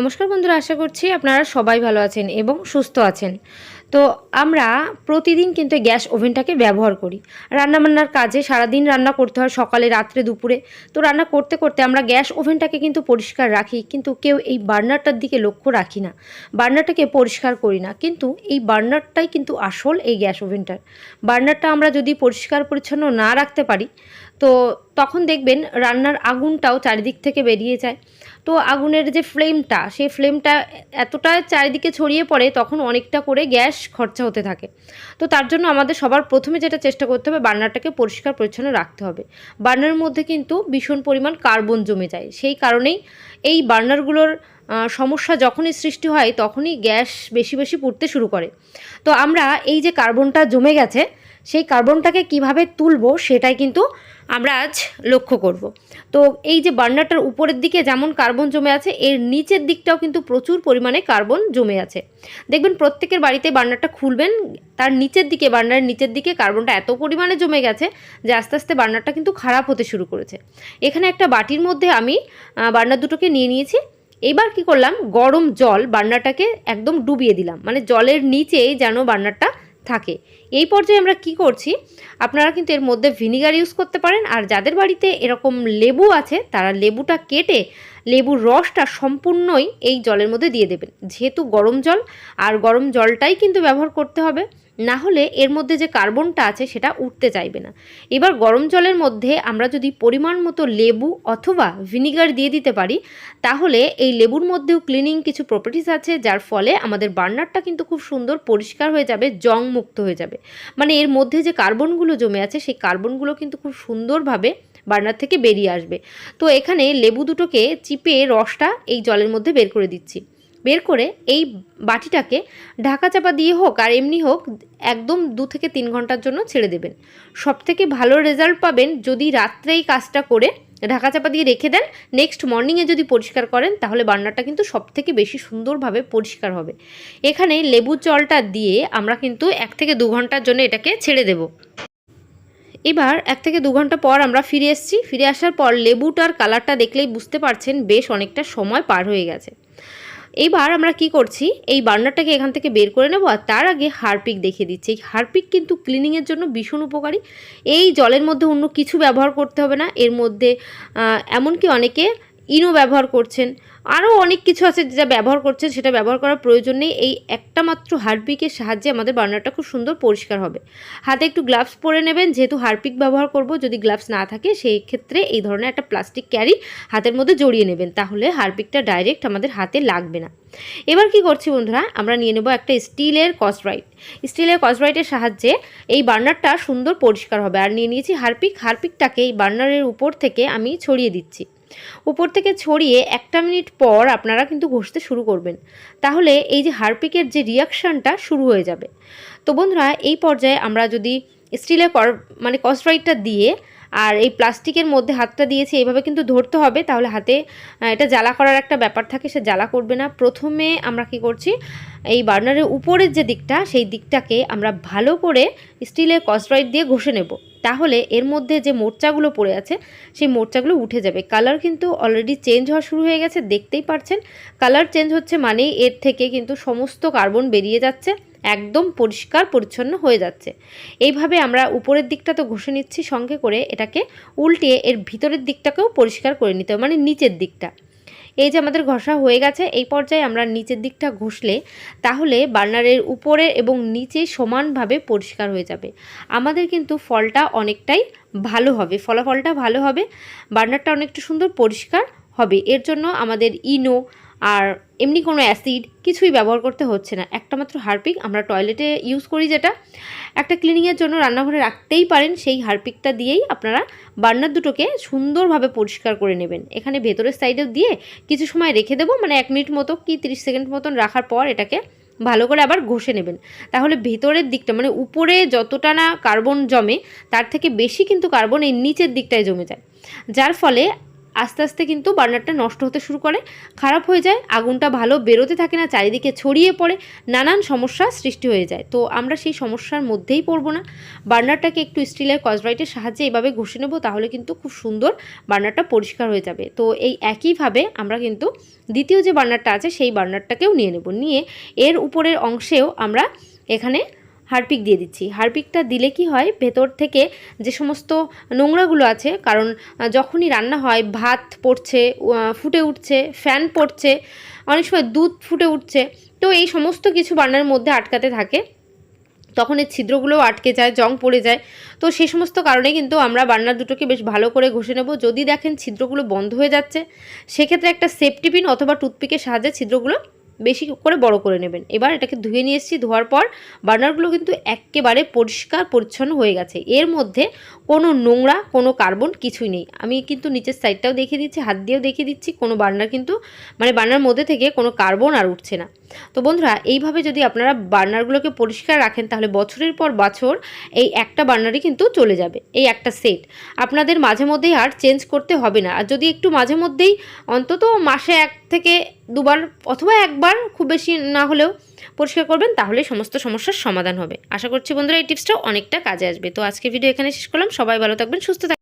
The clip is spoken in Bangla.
নমস্কার বন্ধুরা, আশা করছি আপনারা সবাই ভালো আছেন এবং সুস্থ আছেন। তো আমরা প্রতিদিন কিন্তু গ্যাস ওভেনটাকে ব্যবহার করি। রান্নাবান্নার কাজে সারাদিন রান্না করতে হয় সকালে, রাত্রে, দুপুরে। তো রান্না করতে করতে আমরা গ্যাস ওভেনটাকে কিন্তু পরিষ্কার রাখি, কিন্তু কেউ এই বার্নারটার দিকে লক্ষ্য রাখি না। বার্নারটাকে পরিষ্কার করি না, কিন্তু এই বার্নারটাই কিন্তু আসল এই গ্যাস ওভেনটার। বার্নারটা আমরা যদি পরিষ্কার পরিচ্ছন্ন না রাখতে পারি তো তখন দেখবেন রান্নার আগুনটাও চারিদিক থেকে বেরিয়ে যায়। তো আগুনের যে ফ্লেমটা, সেই ফ্লেমটা এতটা চারিদিকে ছড়িয়ে পড়ে, তখন অনেকটা করে গ্যাস খরচা হতে থাকে। তো তার জন্য আমাদের সবার প্রথমে যেটা চেষ্টা করতে হবে, বার্নারটাকে পরিষ্কার পরিচ্ছন্ন রাখতে হবে। বার্নারের মধ্যে কিন্তু ভীষণ পরিমাণ কার্বন জমে যায়। সেই কারণেই এই বার্নারগুলোর সমস্যা যখনই সৃষ্টি হয়, তখনই গ্যাস বেশি বেশি পুড়তে শুরু করে। তো আমরা এই যে কার্বনটা জমে গেছে সেই কার্বনটাকে কীভাবে তুলবো সেটাই কিন্তু আমরা আজ লক্ষ্য করব। তো এই যে বার্নারটার উপরের দিকে যেমন কার্বন জমে আছে, এর নিচের দিকটাও কিন্তু প্রচুর পরিমাণে কার্বন জমে আছে। দেখবেন প্রত্যেকের বাড়িতে বার্নারটা খুলবেন, তার নিচের দিকে বার্নারের নিচের দিকে কার্বনটা এত পরিমাণে জমে গেছে যে আস্তে আস্তে বার্নারটা কিন্তু খারাপ হতে শুরু করেছে। এখানে একটা বাটির মধ্যে আমি বার্নার দুটোকে নিয়ে নিয়েছি। এবার কি করলাম? গরম জল বার্নারটাকে একদম ডুবিয়ে দিলাম। মানে জলের নিচেই যেন বার্নারটা থাকে। এই পর্যায়ে আমরা কি করছি? আপনারা কিন্তু এর মধ্যে ভিনিগার ইউজ করতে পারেন। আর যাদের বাড়িতে এরকম লেবু আছে, তারা লেবুটা কেটে লেবুর রসটা সম্পূর্ণই এই জলের মধ্যে দিয়ে দেবেন। যেহেতু গরম জল, আর গরম জলটাই কিন্তু ব্যবহার করতে হবে। না হলে এর মধ্যে যে কার্বনটা আছে সেটা উঠতে চাইবে না। এবার গরম জলের মধ্যে আমরা যদি পরিমাণ মতো লেবু অথবা ভিনিগার দিয়ে দিতে পারি, তাহলে এই লেবুর মধ্যেও ক্লিনিং কিছু প্রপার্টিস আছে, যার ফলে আমাদের বার্নারটা কিন্তু খুব সুন্দর পরিষ্কার হয়ে যাবে জং মুক্ত হয়ে যাবে। মানে এর মধ্যে যে কার্বনগুলো জমে আছে, সেই কার্বনগুলো কিন্তু খুব সুন্দরভাবে বার্নার থেকে বেরিয়ে আসবে। তো এখানে লেবু দুটোকে চিপে রসটা এই জলের মধ্যে বের করে দিচ্ছি। বের করে এই বাটিটাকে ঢাকা চাপা দিয়ে হোক আর এমনি হোক একদম দু থেকে তিন ঘণ্টার জন্য ছেড়ে দেবেন। সব থেকে ভালো রেজাল্ট পাবেন যদি রাত্রে এই কাজটা করে ঢাকা চাপা দিয়ে রেখে দেন নেক্সট মর্নিংয়ে যদি পরিষ্কার করেন, তাহলে বার্নারটা কিন্তু সব থেকে বেশি সুন্দরভাবে পরিষ্কার হবে। এখানে লেবুর জলটা দিয়ে আমরা কিন্তু এক থেকে দু ঘণ্টার জন্য এটাকে ছেড়ে দেব। এবার এক থেকে দু ঘণ্টা পর আমরা ফিরে এসেছি। ফিরে আসার পর লেবুটার কালারটা দেখলেই বুঝতে পারছেন বেশ অনেকটা সময় পার হয়ে গেছে। এইবার আমরা কি করছি? এই বার্নারটাকে এখান থেকে বের করে নেব আর তার আগে হারপিক দেখিয়ে দিচ্ছি। এই হারপিক কিন্তু ক্লিনিংয়ের জন্য ভীষণ উপকারী। এই জলের মধ্যে অন্য কিছু ব্যবহার করতে হবে না। এর মধ্যে এমনকি অনেকে ইনো ব্যবহার করছেন। আরও অনেক কিছু আছে যেটা ব্যবহার করছেন, সেটা ব্যবহার করার প্রয়োজন নেই। এই একটা মাত্র হারপিকের সাহায্যে আমাদের বার্নারটা খুব সুন্দর পরিষ্কার হবে। হাতে একটু গ্লাভস পরে নেবেন, যেহেতু হারপিক ব্যবহার করব, যদি গ্লাভস না থাকে, সেই ক্ষেত্রে এই ধরনের একটা প্লাস্টিক ক্যারি হাতের মধ্যে জড়িয়ে নেবেন, তাহলে হারপিকটা ডাইরেক্ট আমাদের হাতে লাগবে না। এবার কি করছি বন্ধুরা, আমরা নিয়ে নেব একটা স্টিলের কসব্রাইট স্টিলের কসব্রাইটের সাহায্যে এই বার্নারটা সুন্দর পরিষ্কার হবে। আর নিয়ে নিয়েছি হারপিক। হারপিকটাকে এই বার্নারের উপর থেকে আমি ছড়িয়ে দিচ্ছি। উপর থেকে ছড়িয়ে একটা মিনিট পর আপনারা কিন্তু ঘষতে শুরু করবেন। তাহলে এই যে হারপিকের যে রিয়াকশানটা শুরু হয়ে যাবে। তো বন্ধুরা, এই পর্যায়ে আমরা যদি স্টিলে মানে কসব্রাইটটা দিয়ে আর এই প্লাস্টিকের মধ্যে হাতটা দিয়েছি এইভাবে কিন্তু ধরতে হবে, তাহলে হাতে এটা জ্বালা করার একটা ব্যাপার থাকে, সে জ্বালা করবে না। প্রথমে আমরা কি করছি, এই বার্নারের উপরের যে দিকটা, সেই দিকটাকে আমরা ভালো করে স্টিলের কসব্রাইট দিয়ে ঘষে নেব। তাহলে এর মধ্যে যে মোর্চাগুলো পড়ে আছে, সেই মোর্চাগুলো উঠে যাবে। কালার কিন্তু অলরেডি চেঞ্জ হওয়া শুরু হয়ে গেছে, দেখতেই পারছেন। কালার চেঞ্জ হচ্ছে মানেই এর থেকে কিন্তু সমস্ত কার্বন বেরিয়ে যাচ্ছে। একদম পরিষ্কার, পরিচ্ছন্ন হয়ে যাচ্ছে। এইভাবে আমরা উপরের দিকটা তো ঘষে নিচ্ছি সঙ্গে করে এটাকে উল্টিয়ে এর ভিতরের দিকটাকেও পরিষ্কার করে নিতে হবে মানে নিচের দিকটা। এই যে আমাদের ঘষা হয়ে গেছে, এই পর্যায়ে আমরা নিচের দিকটা ঘষলে তাহলে বার্নারের উপরে এবং নিচে সমানভাবে পরিষ্কার হয়ে যাবে। আমাদের কিন্তু ফলটা অনেকটাই ভালো হবে, ফলাফলটা ভালো হবে, বার্নারটা অনেকটা সুন্দর পরিষ্কার হবে। এর জন্য আমাদের ইনো আর এমনি কোনো অ্যাসিড কিছুই ব্যবহার করতে হচ্ছে না। একটা মাত্র হারপিক আমরা টয়লেটে ইউজ করি যেটা। একটা ক্লিনিংয়ের জন্য রান্নাঘরে রাখতেই পারেন সেই হারপিকটা দিয়েই আপনারা বার্নার দুটোকে সুন্দরভাবে পরিষ্কার করে নেবেন। এখানে ভেতরের সাইডেও দিয়ে কিছু সময় রেখে দেবো মানে এক মিনিট মতো কি তিরিশ সেকেন্ড মতন রাখার পর এটাকে ভালো করে আবার ঘষে নেবেন। তাহলে ভেতরের দিকটা মানে উপরে যতটা না কার্বন জমে, তার থেকে বেশি কিন্তু কার্বন এই নিচের দিকটায় জমে যায়। যার ফলে আস্তে আস্তে কিন্তু বার্নারটা নষ্ট হতে শুরু করে। খারাপ হয়ে যায়, আগুনটা ভালো বেরোতে থাকে না, চারিদিকে ছড়িয়ে পড়ে, নানান সমস্যার সৃষ্টি হয়ে যায়। তো আমরা সেই সমস্যার মধ্যেই পড়ব না। বার্নারটাকে একটু স্টিলের কসব্রাইটের সাহায্যে এইভাবে ঘষে নেব, তাহলে কিন্তু খুব সুন্দর বার্নারটা পরিষ্কার হয়ে যাবে। তো এই একইভাবে আমরা কিন্তু দ্বিতীয় যে বার্নারটা আছে, সেই বার্নারটাকেও নিয়ে নেব। নিয়ে এর উপরের অংশেও আমরা এখানে হারপিক দিয়ে দিচ্ছি। হারপিকটা দিলে কি হয়? ভেতর থেকে যে সমস্ত নোংরাগুলো আছে, কারণ যখনই রান্না হয়, ভাত পড়ছে ফুটে উঠছে, ফ্যান পড়ছে, অনেক সময় দুধ ফুটে উঠছে, তো এই সমস্ত কিছু বান্নার মধ্যে আটকাতে থাকে। তখন এই ছিদ্রগুলোও আটকে যায়, জং পড়ে যায়। তো সেই সমস্ত কারণে কিন্তু আমরা বান্নার দুটোকে বেশ ভালো করে ঘষে নেব। যদি দেখেন ছিদ্রগুলো বন্ধ হয়ে যাচ্ছে, সেক্ষেত্রে একটা সেফটি পিন অথবা টুথপিকের সাহায্যে ছিদ্রগুলো বেশি করে বড় করে নেবেন। এবার এটাকে ধুয়ে নিয়ে এসেছি, ধোয়ার পর বার্নারগুলো কিন্তু একেবারে পরিষ্কার, পরিচ্ছন্ন হয়ে গেছে। এর মধ্যে কোনো নোংরা, কোনো কার্বন কিছুই নেই। আমি কিন্তু নিচের সাইডটাও দেখিয়ে দিচ্ছি, হাত দিয়েও দেখিয়ে দিচ্ছি, কোনো বার্নার কিন্তু মানে বার্নার মধ্যে থেকে কোনো কার্বন আর উঠছে না। তো বন্ধুরা, এইভাবে যদি আপনারা বার্নারগুলোকে পরিষ্কার রাখেন, তাহলে বছরের পর বছর এই একটা বার্নারই কিন্তু চলে যাবে, এই একটা সেট। আপনাদের মাঝে মধ্যেই আর চেঞ্জ করতে হবে না। আর যদি একটু মাঝে মধ্যেই, অন্তত মাসে এক থেকে দুবার অথবা একবার খুব বেশি না হলেও পরিষ্কার করবেন, তাহলে সমস্ত সমস্যার সমাধান হবে। আশা করছি বন্ধুরা, এই টিপসটা অনেকটা কাজে আসবে। তো আজকে ভিডিও এখানে শেষ করলাম। সবাই ভালো থাকবেন, সুস্থ থাকবেন।